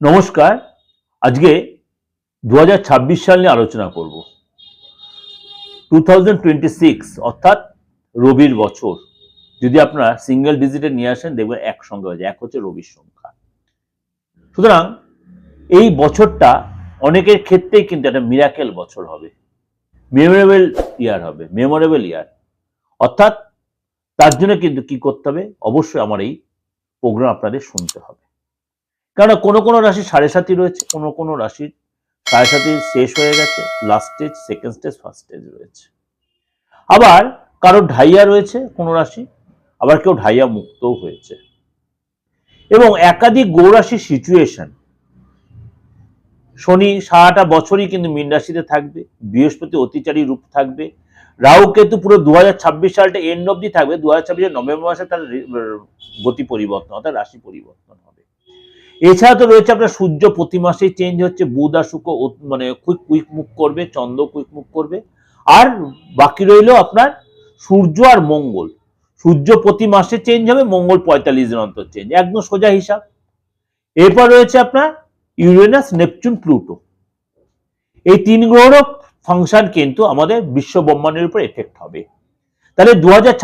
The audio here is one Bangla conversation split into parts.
নমস্কার। আজকে দু হাজার ছাব্বিশ সাল নিয়ে আলোচনা করব। টু অর্থাৎ রবির বছর। যদি আপনারা সিঙ্গেল ডিজিটে নিয়ে আসেন, দেখবেন একসঙ্গে হয়ে যায়। এক হচ্ছে রবির সংখ্যা। সুতরাং এই বছরটা অনেকের ক্ষেত্রেই কিন্তু একটা মিরাকেল বছর হবে। মেমোরেবল ইয়ার হবে মেমোরেবল ইয়ার অর্থাৎ তার জন্য কিন্তু কি করতে হবে? অবশ্যই আমার এই প্রোগ্রাম আপনাদের শুনতে হবে। কেননা কোনো কোনো রাশি সাড়ে সাতই রয়েছে, কোনো কোনো রাশির সাড়ে সাতই শেষ হয়ে গেছে last stage second stage first stage রয়েছে। আবার কারও ঢাইয়া রয়েছে কোনো রাশি, আবার কেউ ঢাইয়া মুক্তও হয়েছে। এবং একাধিক গৌরাশির সিচুয়েশন শনি সারাটা বছরই কিন্তু মীন রাশিতে থাকবে, বৃহস্পতি অতিচারী রূপ থাকবে, রাহু কেতু পুরো দু হাজার ছাব্বিশ সালটা এন্ড অব্দি থাকবে দু হাজার নভেম্বর মাসে তার গতি পরিবর্তন, অর্থাৎ রাশি পরিবর্তন হবে। এছাড়া তো রয়েছে আপনার সূর্য প্রতি মাসেই চেঞ্জ হচ্ছে, বুধ আর শুক্র মানে কুইক কুইক মুভ করবে, চন্দ্র কুইক মুভ করবে। আর বাকি রইল আপনার সূর্য আর মঙ্গল। সূর্য প্রতি মাসে চেঞ্জ হবে, মঙ্গল পঁয়তাল্লিশ দিন অন্তর চেঞ্জ একদম সোজা হিসাব। এরপর রয়েছে আপনার ইউরেনাস, নেপচুন, প্লুটো। এই তিন গ্রহেরও ফাংশন কিন্তু আমাদের বিশ্ব ব্রহ্মাণ্ডের উপর এফেক্ট হবে। তাহলে দু হাজার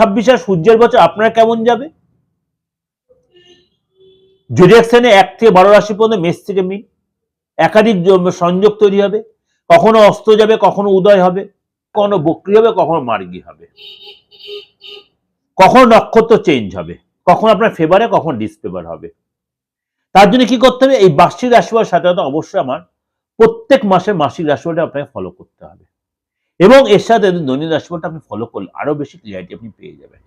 সূর্যের বছর আপনার কেমন যাবে? ডিরেকশনে এক থেকে বারো রাশি পর্যন্ত মেষ থেকে মিন। একাধিক সংযোগ তৈরি হবে। কখনো অস্ত যাবে, কখনো উদয় হবে, কখনো বক্রি হবে, কখনো মার্গী হবে। কখনো নক্ষত্র চেঞ্জ হবে, কখন আপনার ফেভারে কখন ডিসফেভার হবে। তার জন্য কি করতে হবে? এই বার্ষিক রাশিফল সাথে অবশ্যই আমার প্রত্যেক মাসের মাসিক রাশিফলটা আপনাকে ফলো করতে হবে। এবং এর সাথে দৈনিক রাশিফলটা আপনি ফলো করলে আরও বেশি ক্লিয়ারিটি আপনি পেয়ে যাবেন।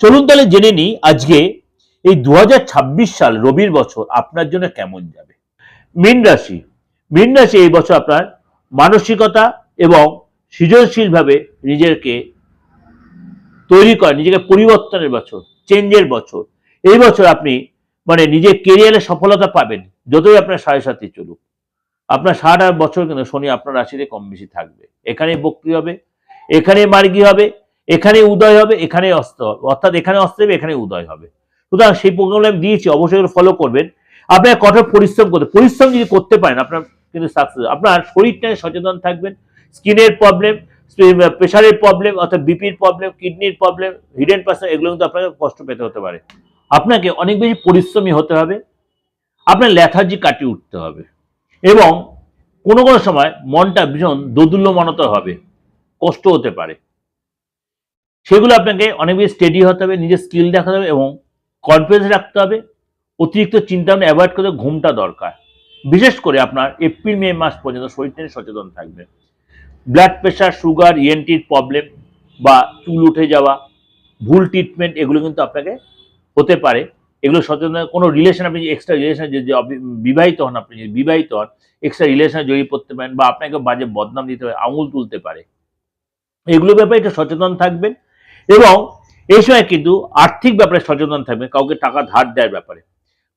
চলুন তাহলে জেনে নিই আজকে এই দু হাজার ছাব্বিশ সাল রবির বছর আপনার জন্য কেমন যাবে? মীন রাশি। মীন রাশি এই বছর আপনার মানসিকতা এবং সৃজনশীলভাবে নিজেকে তৈরি করা, নিজেকে পরিবর্তনের বছর, চেঞ্জের বছর। এই বছর আপনি মানে নিজের কেরিয়ারে সফলতা পাবেন, যতই আপনার সাড়ে সাথে চলুক। আপনার সারা বছর কিন্তু শনি আপনার রাশিতে কম বেশি থাকবে। এখানে বক্রি হবে, এখানে মার্গী হবে, এখানে উদয় হবে, এখানে অস্ত অর্থাৎ এখানে অস্ত হবে, এখানে উদয় হবে। সুতরাং সেই প্রোগ্রাম আমি দিয়েছি, অবশ্যই ফলো করবেন। আপনার কঠোর পরিশ্রম করতে, পরিশ্রম যদি করতে পারেন, আপনার কিন্তু সাকসেস আপনার শরীরটা সচেতন থাকবেন। স্কিনের প্রবলেম প্রেশারের প্রবলেম অর্থাৎ বিপির প্রবলেম কিডনির প্রবলেম হিডেন পার্সন এগুলো কিন্তু আপনাকে কষ্ট পেতে হতে পারে। আপনাকে অনেক বেশি পরিশ্রমী হতে হবে। আপনার ল্যাথার্জি কাটিয়ে উঠতে হবে। এবং কোনো কোনো সময় মনটা ভীষণ দোদুল্যমানত হবে, কষ্ট হতে পারে। সেগুলো আপনাকে অনেক বেশি স্টেডি হতে হবে, নিজের স্কিল দেখাতে হবে এবং কনফিডেন্স রাখতে হবে, অতিরিক্ত চিন্তা ভাবনা অ্যাভয়েড করে ঘুমটা দরকার। বিশেষ করে আপনার এপ্রিল, মে মাস পর্যন্ত শরীরটা নিয়ে সচেতন থাকবে ব্লাড প্রেশার সুগার ইএনটির প্রবলেম বা চুল উঠে যাওয়া, ভুল ট্রিটমেন্ট এগুলো কিন্তু আপনাকে হতে পারে। এগুলো সচেতন কোনো রিলেশন আপনি এক্সট্রা রিলেশন যে যে বিবাহিত হন, আপনি যদি বিবাহিত হন এক্সট্রা রিলেশনে জড়িয়ে পড়তে পারেন বা আপনাকে বাজে বদনাম দিতে পারে, আঙুল তুলতে পারে। এগুলো ব্যাপারে একটু সচেতন থাকবেন এবং এই সময় কিন্তু আর্থিক ব্যাপারে সচেতন থাকবে, কাউকে টাকা ধার দেওয়ার ব্যাপারে।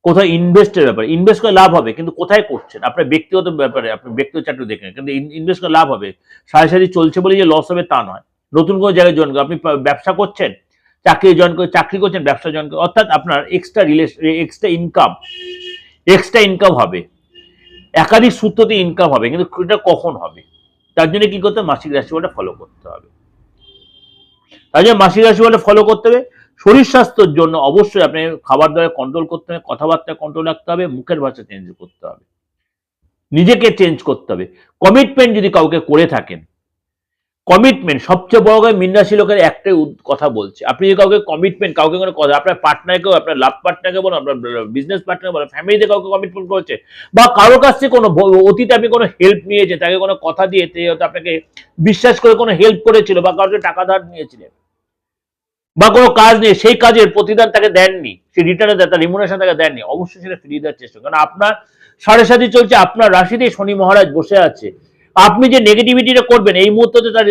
কোথায় ইনভেস্টের ব্যাপারে। ইনভেস্ট করে লাভ হবে, কিন্তু কোথায় করছেন? আপনার ব্যক্তিগত ব্যাপারে আপনার ব্যক্তিগত চাকরি দেখেন কিন্তু ইনভেস্ট করে লাভ হবে। সাড়ে সাথে চলছে বলে যে লস হবে তা নয়। নতুন কোনো জায়গায় জয়েন আপনি ব্যবসা করছেন, চাকরি জয়েন করে, চাকরি করছেন, ব্যবসা জয়েন করে, অর্থাৎ আপনার extra relation extra income extra income হবে। একাধিক সূত্রতে ইনকাম হবে, কিন্তু এটা কখন হবে? তার জন্য কি করতে? মাসিক রাশিফলটা ফলো করতে হবে। তার জন্য মাসিক বলে ফলো করতে হবে। শরীর স্বাস্থ্যের জন্য অবশ্যই আপনি খাবার দাবার কন্ট্রোল করতে হবে, কথাবার্তা কন্ট্রোল রাখতে হবে, মুখের ভাষা চেঞ্জ করতে হবে। নিজেকে চেঞ্জ করতে হবে। কমিটমেন্ট যদি কাউকে করে থাকেন কমিটমেন্ট সবচেয়ে বড় কথা মিনরাশি লোকের একটাই কথা বলছে। আপনি যদি কাউকে কমিটমেন্ট কাউকে কোনো কথা, আপনার পার্টনারকেও আপনার লাভ পার্টনারকে বলুন, আপনার বিজনেস পার্টনার বলুন ফ্যামিলিতে কাউকে কমিটমেন্ট করেছে, বা কারও কাছ থেকে কোনো অতীতে আপনি কোনো হেল্প নিয়েছে তাকে কোনো কথা দিয়ে হয়তো আপনাকে বিশ্বাস করে কোনো হেল্প করেছিল, বা কাউকে টাকা ধার নিয়েছিলেন, বা কোনো কাজ নিয়ে, সেই কাজের প্রতিদান তাকে দেননি সে রিটার্নে দেয় তার রিমুনেশন তাকে দেননি, অবশ্যই সেটা ফিরিয়ে দেওয়ার চেষ্টা কারণ আপনার সাড়ে সাথে চলছে, আপনার রাশিতেই শনি মহারাজ বসে আছে। আপনি যে নেগেটিভিটিটা করবেন, এই মুহূর্তে তার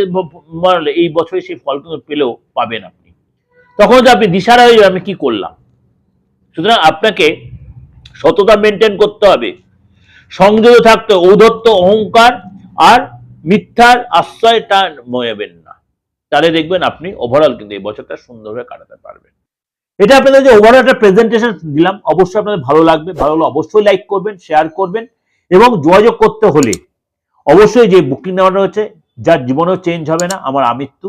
এই বছরে সেই ফল কিন্তু পেলেও পাবেন আপনি। তখন তো আপনি দিশারা হয়ে আমি কি করলাম? সুতরাং আপনাকে সততা মেনটেন করতে হবে। সংযত থাকতে ঔদত্ত অহংকার আর মিথ্যার আশ্রয় টান ময়াবেন না। তাহলে দেখবেন আপনি ওভারঅল কিন্তু এই বছরটা সুন্দরভাবে কাটাতে পারবেন। এটা আপনাদের যে ওভারঅল একটা প্রেজেন্টেশন দিলাম, অবশ্যই আপনাদের ভালো লাগবে। ভালো লাগলে অবশ্যই লাইক করবেন শেয়ার করবেন এবং যোগাযোগ করতে হলে অবশ্যই যে বুকিং নাম্বারটা হচ্ছে যার জীবনেও চেঞ্জ হবে না, আমার আমৃত্যু।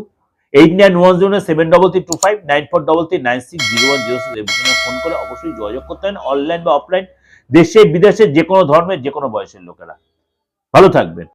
Eight nine one zero seven double three two five nine four double three nine six zero one zero six এই বুকিংয়ে ফোন করে অবশ্যই যোগাযোগ করতে হবে অনলাইন বা অফলাইন দেশে, বিদেশে, যে কোনো ধর্মের যে কোনো বয়সের লোকেরা। ভালো থাকবেন।